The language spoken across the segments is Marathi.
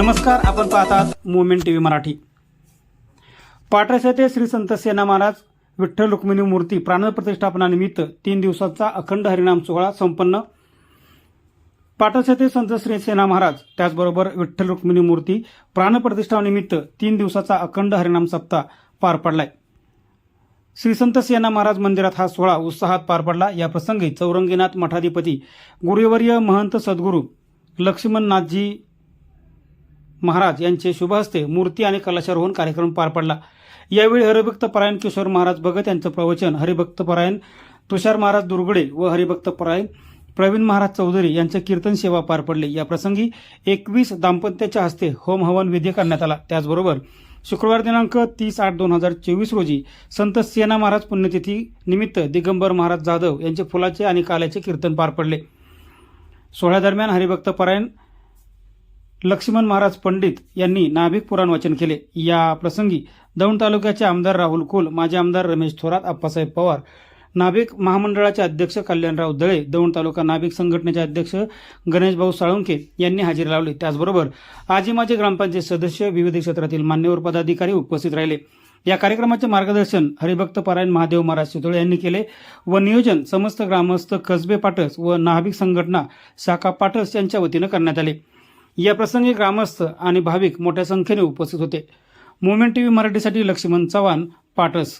नमस्कार आपण पाहतात moment T V Marathi. Patas येथे श्री संत सेना महाराज विठ्ठल रुक्मिणी मूर्ती प्राणप्रतिष्ठापनानिमित्त तीन दिवसाचा अखंड हरिनाम सोहळा संपन्न. पाटस येथे संत श्री सेना महाराज त्याचबरोबर विठ्ठल रुक्मिणी मूर्ती प्राणप्रतिष्ठानिमित्त तीन दिवसाचा अखंड हरिनाम सप्ताह पार पडलाय. श्री संत सेना महाराज मंदिरात हा सोहळा उत्साहात पार पडला. या प्रसंगी चौरंगीनाथ मठाधिपती गुरुवर्य महंत सद्गुरू लक्ष्मणनाथजी महाराज यांचे शुभहस्ते मूर्ती आणि कलाशारोहण कार्यक्रम पार पडला. यावेळी हरिभक्त परायण किशोर महाराज भगत यांचं प्रवचन हरिभक्त परायण तुषार महाराज दुर्गडे व हरिभक्त परायण प्रवीण महाराज चौधरी यांचे कीर्तन सेवा पार पडली. या प्रसंगी एकवीस दाम्पत्याच्या हस्ते होम हवन विधी करण्यात आला. त्याचबरोबर शुक्रवार दिनांक तीस आठ दोन हजार चोवीस रोजी संत सेना महाराज पुण्यतिथी निमित्त दिगंबर महाराज जाधव यांचे फुलाचे आणि काल्याचे कीर्तन पार पडले. सोहळ्यादरम्यान हरिभक्त परायण लक्ष्मण महाराज पंडित यांनी नाभिक पुराण वाचन केले. या प्रसंगी दौंड तालुक्याचे आमदार राहुल कुल माजी आमदार रमेश थोरात अप्पासाहेब पवार नाभिक महामंडळाचे अध्यक्ष कल्याणराव दळे दौंड तालुका नाभिक संघटनेचे अध्यक्ष गणेशभाऊ साळुंके यांनी हजेरी लावली. त्याचबरोबर आजी माजी ग्रामपंचायत सदस्य विविध क्षेत्रातील मान्यवर पदाधिकारी उपस्थित राहिले. या कार्यक्रमाचे मार्गदर्शन हरिभक्त पारायण महादेव महाराज चितोळे यांनी केले व नियोजन समस्त ग्रामस्थ कसबे पाटस व नाभिक संघटना शाखा पाटस यांच्या वतीनं करण्यात आले. या प्रसंगी ग्रामस्थ आणि भाविक मोठ्या संख्येने उपस्थित होते. मुवमेंट टीव्ही मराठीसाठी लक्ष्मण चव्हाण पाटस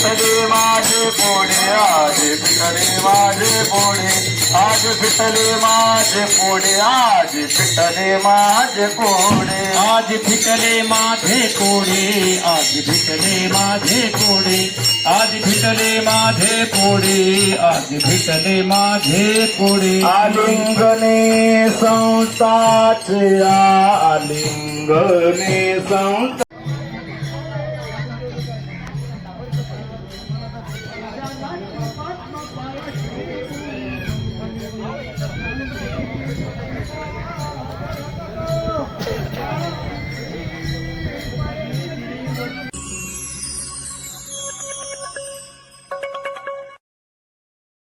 फिटले माझे पोडे आज फिटले माझे पोडे आज फिटले माझे पोडे आज फिटले माझे पोडे आज फिटले माझे कोडे आज फिटले माझे कोडे आज फिटले माझे कोडे आज फिटले माझे कोडे आलिंगने संस्थाचे आलिंगने संस्था Thank you.